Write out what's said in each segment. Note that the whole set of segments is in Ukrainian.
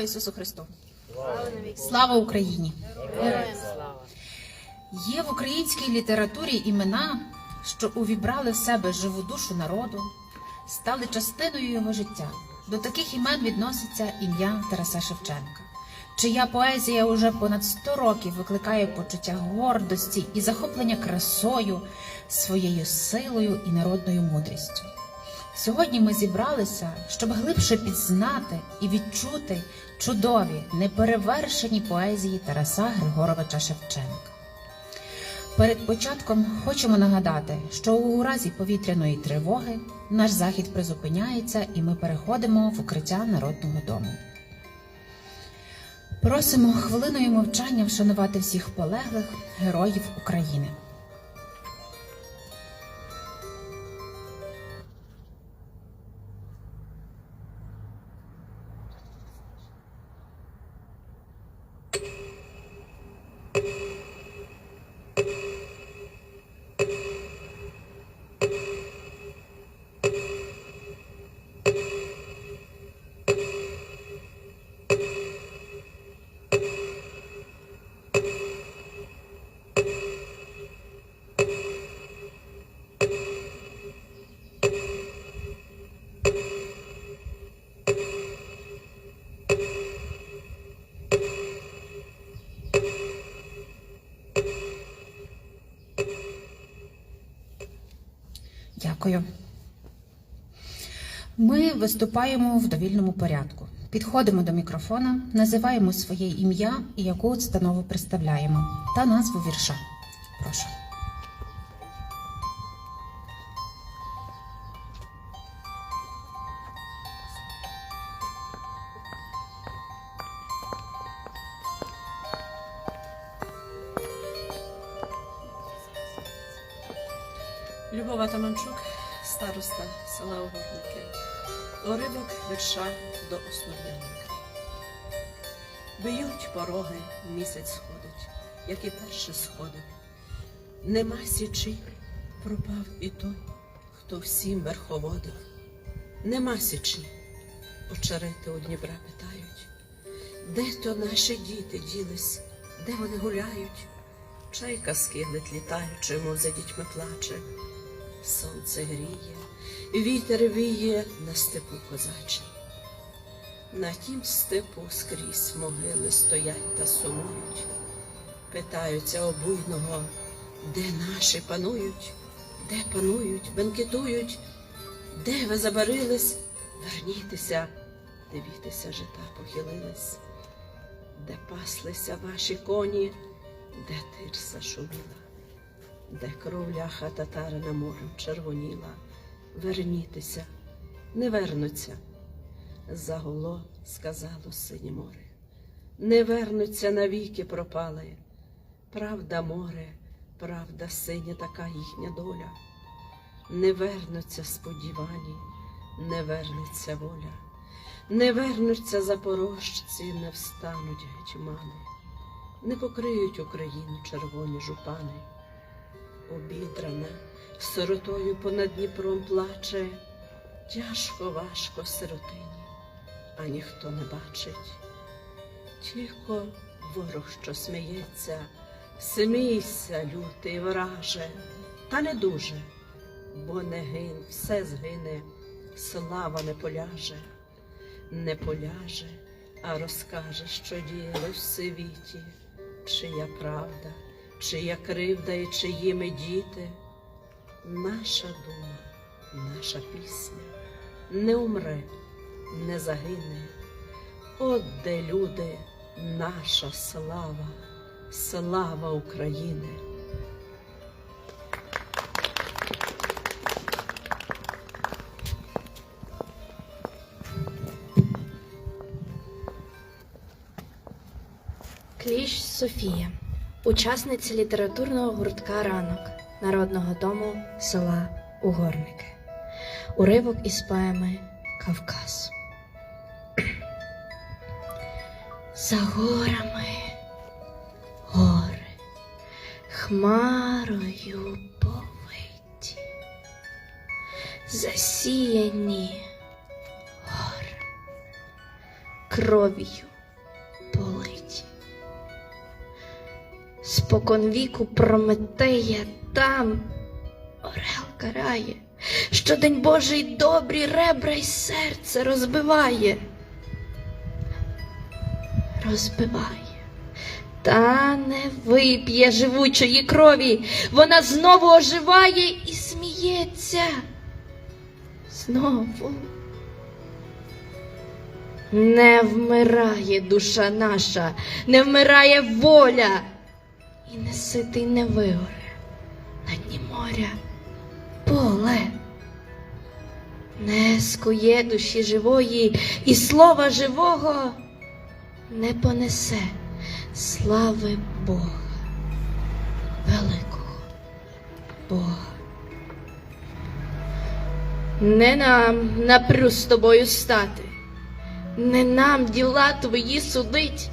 Слава Ісусу Христу! Слава Україні! Героям слава! Є в українській літературі імена, що увібрали в себе живу душу народу, стали частиною його життя. До таких імен відноситься ім'я Тараса Шевченка, чия поезія уже понад 100 років викликає почуття гордості і захоплення красою, своєю силою і народною мудрістю. Сьогодні ми зібралися, щоб глибше пізнати і відчути чудові, неперевершені поезії Тараса Григоровича Шевченка. Перед початком хочемо нагадати, що у разі повітряної тривоги наш захід призупиняється і ми переходимо в укриття Народного дому. Просимо хвилиною мовчання вшанувати всіх полеглих героїв України. Дякую. Ми виступаємо в довільному порядку. Підходимо до мікрофона, називаємо своє ім'я і яку установу представляємо, та назву вірша. Прошу. Любова Таманчук, староста села Угорники. Уривок вірша до основняника. Биють пороги, місяць сходить, як і перше сходив. Нема січі, пропав і той, хто всім верховодив. Нема січі, очерети у Дніпра питають. Де то наші діти ділись, де вони гуляють? Чайка скиглить літаючи, мов за дітьми плаче. Сонце гріє, вітер віє на степу козачий. На тім степу скрізь могили стоять та сумують, питаються обуйного, де наші панують, де панують, бенкетують, де ви забарились, вернітеся, дивіться, жита похилились, де паслися ваші коні, де тирса шуміла де кров ляха татарина морем червоніла, вернітеся, не вернуться. Загуло сказало синє море, не вернуться навіки пропали. Правда, море, правда, синя така їхня доля. Не вернуться сподівані, не вернеться воля, не вернуться запорожці, не встануть гетьмани, не покриють Україну червоні жупани обідрана, сиротою понад Дніпром плаче, тяжко, важко сиротині, а ніхто не бачить. Тільки ворог, що сміється, смійся, лютий враже, та не дуже, бо не гин, все згине, слава не поляже, не поляже, а розкаже, що діялось в світі, чия правда чия кривда і чиї ми діти, наша дума, наша пісня не умре, не загине. От де люди, наша слава, слава України. Кліщ Софія, учасниця літературного гуртка Ранок Народного дому села Угорники. Уривок із поеми Кавказ. За горами гори, хмарою повиті, засіяні гори, кров'ю Спокон віку Прометея там орел карає, щодень Божий добрі ребра й серце розбиває. Розбиває. Та не вип'є живучої крові, вона знову оживає і сміється. Знову. Не вмирає душа наша, не вмирає воля, і не ситий не вигоре на дні моря поле. Не скує душі живої, і слова живого не понесе слави Бога, великого Бога. Не нам напрю з тобою стати, не нам діла твої судить,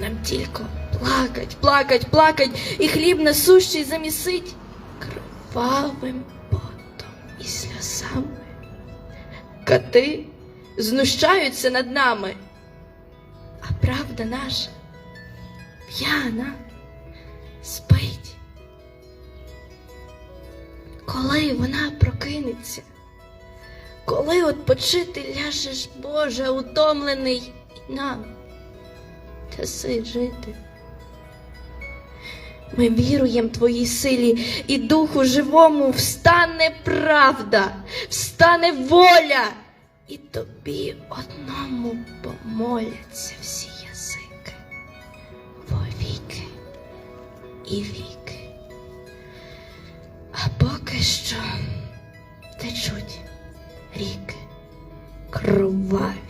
нам тільки плакать, плакать, плакать, і хліб насущий замісить кровавим потом і сльозами. Кати знущаються над нами, а правда наша п'яна спить. Коли вона прокинеться, коли отпочити ляжеш, Боже, утомлений і нам даси жити. Ми віруємо Твоїй силі і Духу живому встане правда, встане воля, і тобі одному помоляться всі язики вовіки і віки. А поки що течуть ріки, кроваві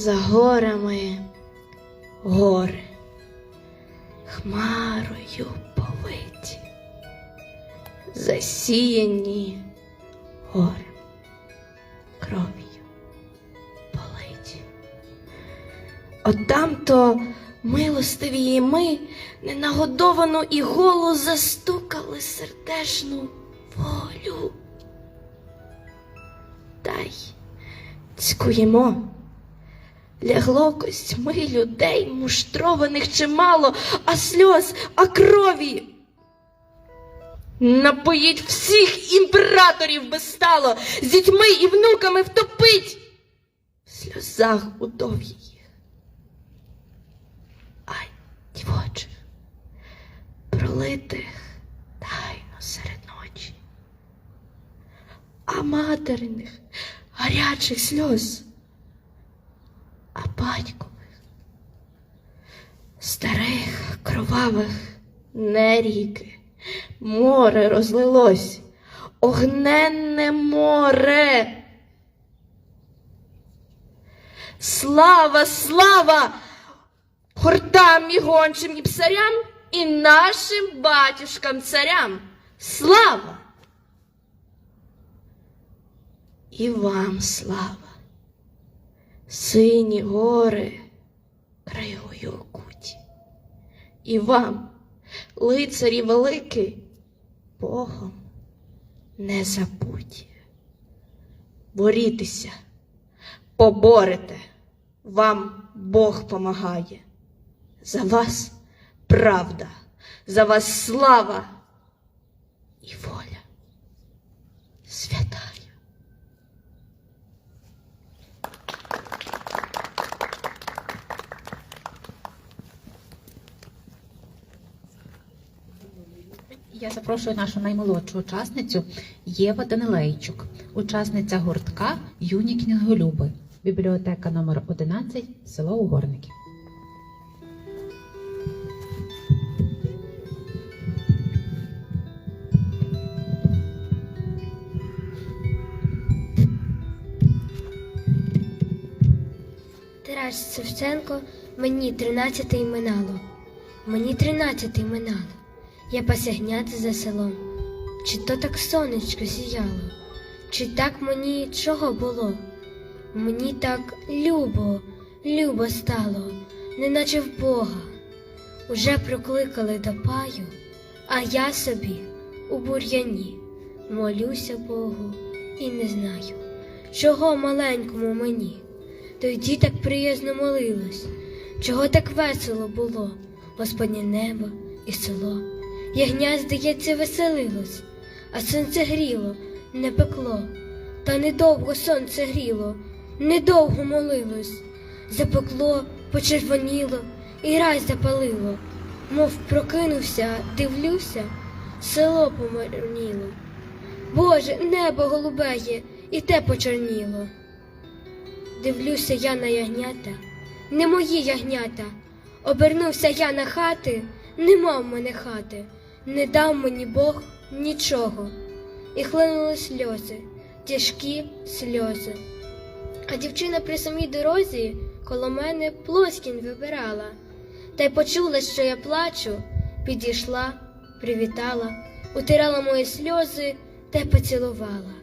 За горами гори, хмарою повиті, засіяні гори, кров'ю политі. От там-то милостиві ми ненагодовану і голу застукали сердешну волю. Та й цькуємо. Лягло костьми людей, муштрованих чимало, а сльоз, а крові. Напоїть всіх імператорів безстало, з дітьми і внуками втопить в сльозах удов їх. Ай, дівочих, пролитих тайно серед ночі, а материних гарячих сльоз а батькових, старих, кровавих не ріки, море розлилось, огненне море. Слава, слава гортам і гончим і псарям і нашим батюшкам царям. Слава! І вам слава сині гори краєвою окуті. І вам, лицарі великі, Богом не забудь. Борітеся, поборете, вам Бог помагає. За вас правда, за вас слава і воля святая. Я запрошую нашу наймолодшу учасницю Єва Данилейчук, учасниця гуртка Юні книголюби, бібліотека номер 11, село Угорники. Тарас Шевченко, мені тринадцяте минало. Мені тринадцяте минало. Я посягняти за селом. Чи то так сонечко сіяло, чи так мені чого було? Мені так любо, любо стало, неначе в Бога. Уже прокликали до паю, а я собі у бур'яні молюся Богу і не знаю, чого маленькому мені. Тоді так приязно молилась, чого так весело було, Господнє небо і село. Ягня, здається, веселилось, а сонце гріло, не пекло. Та недовго сонце гріло, недовго молилось. Запекло, почервоніло і раз запалило. Мов прокинувся, дивлюся, село помарніло. Боже, небо голубеє, і те почорніло. Дивлюся я на ягнята, не мої ягнята. Обернувся я на хати, нема в мене хати, не дав мені Бог нічого. І хлинули сльози, тяжкі сльози. А дівчина при самій дорозі коло мене плоскінь вибирала, та й почула, що я плачу, підійшла, привітала, утирала мої сльози та й поцілувала.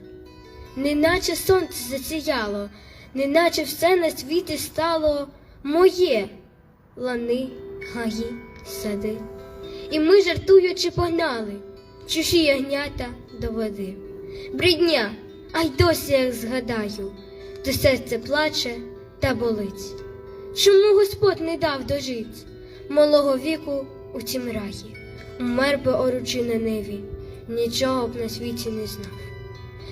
Неначе сонце засіяло, неначе все на світі стало моє лани, гаї, сади. І ми, жартуючи, погнали чужі ягнята до води. Брідня, а й досі, як згадаю, то серце плаче та болить. Чому Господь не дав дожить малого віку у тім раї? Умер би оручи на ниві, нічого б на світі не знав.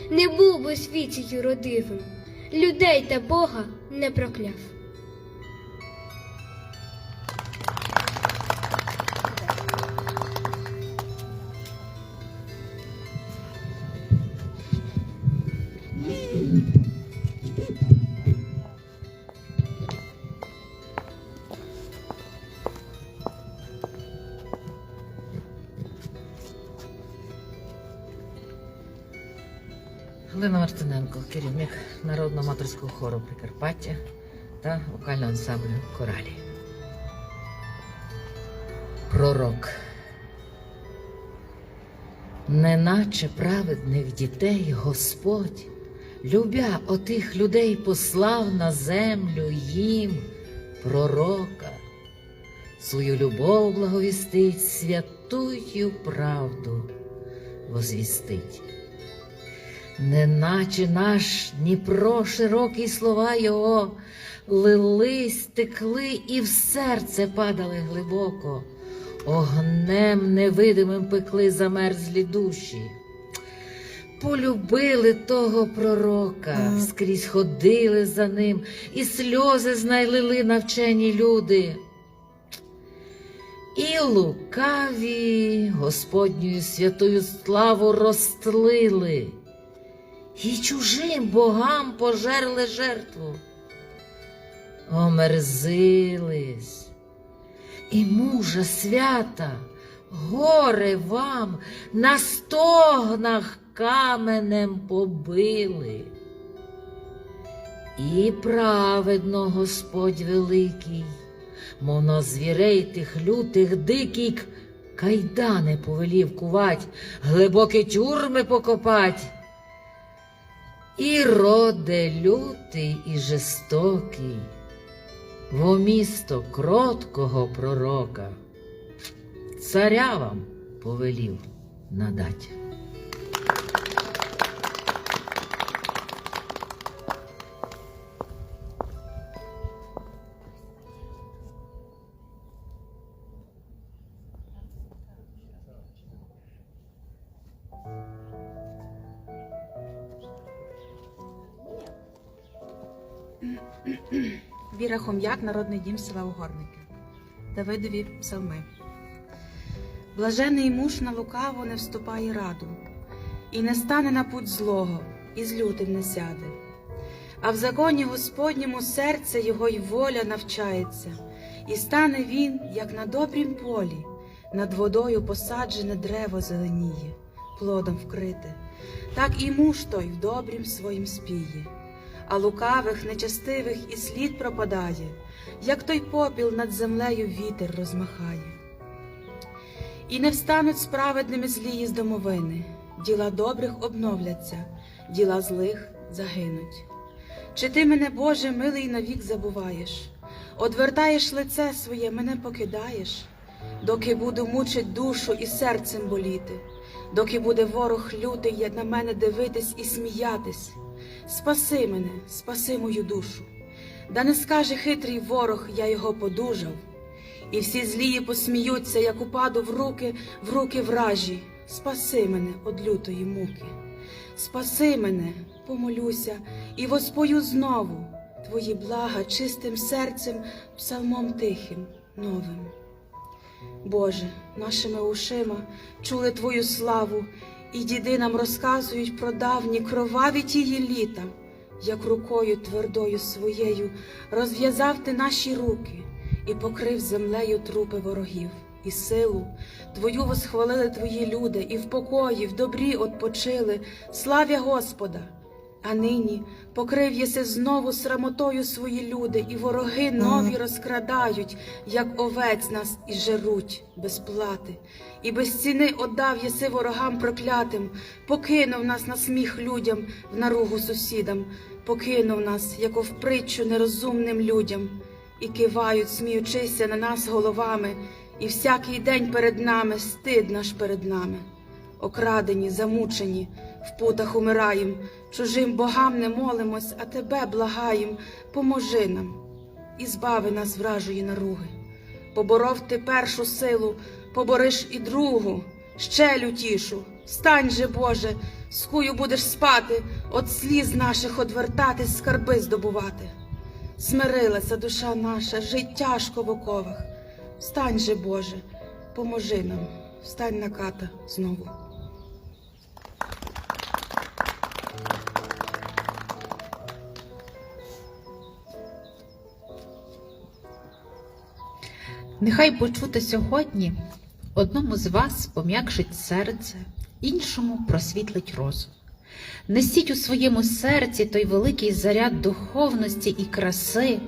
Не був би світі юродивим, людей та Бога не прокляв. Галина Мартиненко, керівник народного аматорського хору Прикарпаття та вокального ансамблю Коралі. Пророк. Неначе праведних дітей Господь, любя отих людей, послав на землю їм пророка, свою любов благовістить, святую правду возвістить. Неначе наш Дніпро, широкі слова його лились, текли і в серце падали глибоко, огнем невидимим пекли замерзлі душі. Полюбили того пророка, скрізь ходили за ним, і сльози знайлили навчені люди. І лукаві Господньою святою славу розтлили, і чужим богам пожерли жертву. Омерзились, і мужа свята, горе вам на стогнах каменем побили. І праведно Господь великий, мов на звірей тих лютих дикий, к- кайдани повелів кувать, глибокі тюрми покопать. І роде лютий і жестокий, во місто кроткого пророка, царя вам повелів надать. Хом'як, Народний дім села Угорники. Давидові псалми. Блажений муж на лукаво не вступає раду, і не стане на путь злого, і з лютим не сяде. А в законі Господньому серце його й воля навчається, і стане він, як на добрім полі, над водою посаджене древо зеленіє, плодом вкрите, так і муж той в добрім своїм спіє а лукавих, нечестивих і слід пропадає, як той попіл над землею вітер розмахає. І не встануть справедними злії з домовини, діла добрих обновляться, діла злих загинуть. Чи ти мене, Боже, милий навік забуваєш, одвертаєш лице своє, мене покидаєш, доки буду мучить душу і серцем боліти, доки буде ворог лютий я- на мене дивитись і сміятись. Спаси мене, спаси мою душу. Да не скаже хитрий ворог, я його подужав. І всі злії посміються, як упаду в руки, в руки вражі. Спаси мене од лютої муки. Спаси мене, помолюся, і воспою знову Твої блага чистим серцем, псалмом тихим, новим. Боже, нашими ушима чули Твою славу, і діди нам розказують про давні кроваві тії літа, як рукою твердою своєю розв'язав ти наші руки і покрив землею трупи ворогів, і силу Твою восхвалили Твої люди, і в покої, в добрі отпочили, славя Господа. А нині покрив єси знову срамотою свої люди, і вороги нові розкрадають, як овець нас і жеруть без плати, і без ціни отдав єси ворогам проклятим, покинув нас на сміх людям, в наругу сусідам, покинув нас, як в притчу нерозумним людям, і кивають, сміючися на нас головами, і всякий день перед нами стид наш перед нами окрадені, замучені, в путах умираєм, чужим богам не молимось, а тебе благаєм, поможи нам і збави нас вражої наруги. Поборов ти першу силу, побориш і другу, ще лютішу. Встань же, Боже, з скую будеш спати, от сліз наших одвертатись, скарби здобувати. Смирилася душа наша, жить тяжко в оковах. Встань же, Боже, поможи нам, встань на ката знову. Нехай почути сьогодні одному з вас пом'якшить серце, іншому просвітлить розум. Несіть у своєму серці той великий заряд духовності і краси,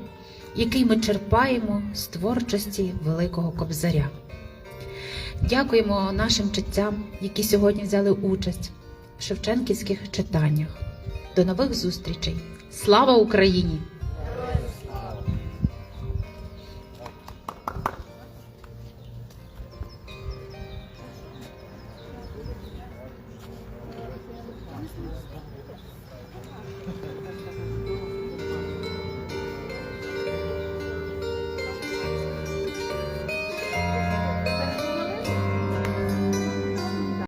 який ми черпаємо з творчості Великого Кобзаря. Дякуємо нашим читцям, які сьогодні взяли участь в шевченківських читаннях. До нових зустрічей! Слава Україні!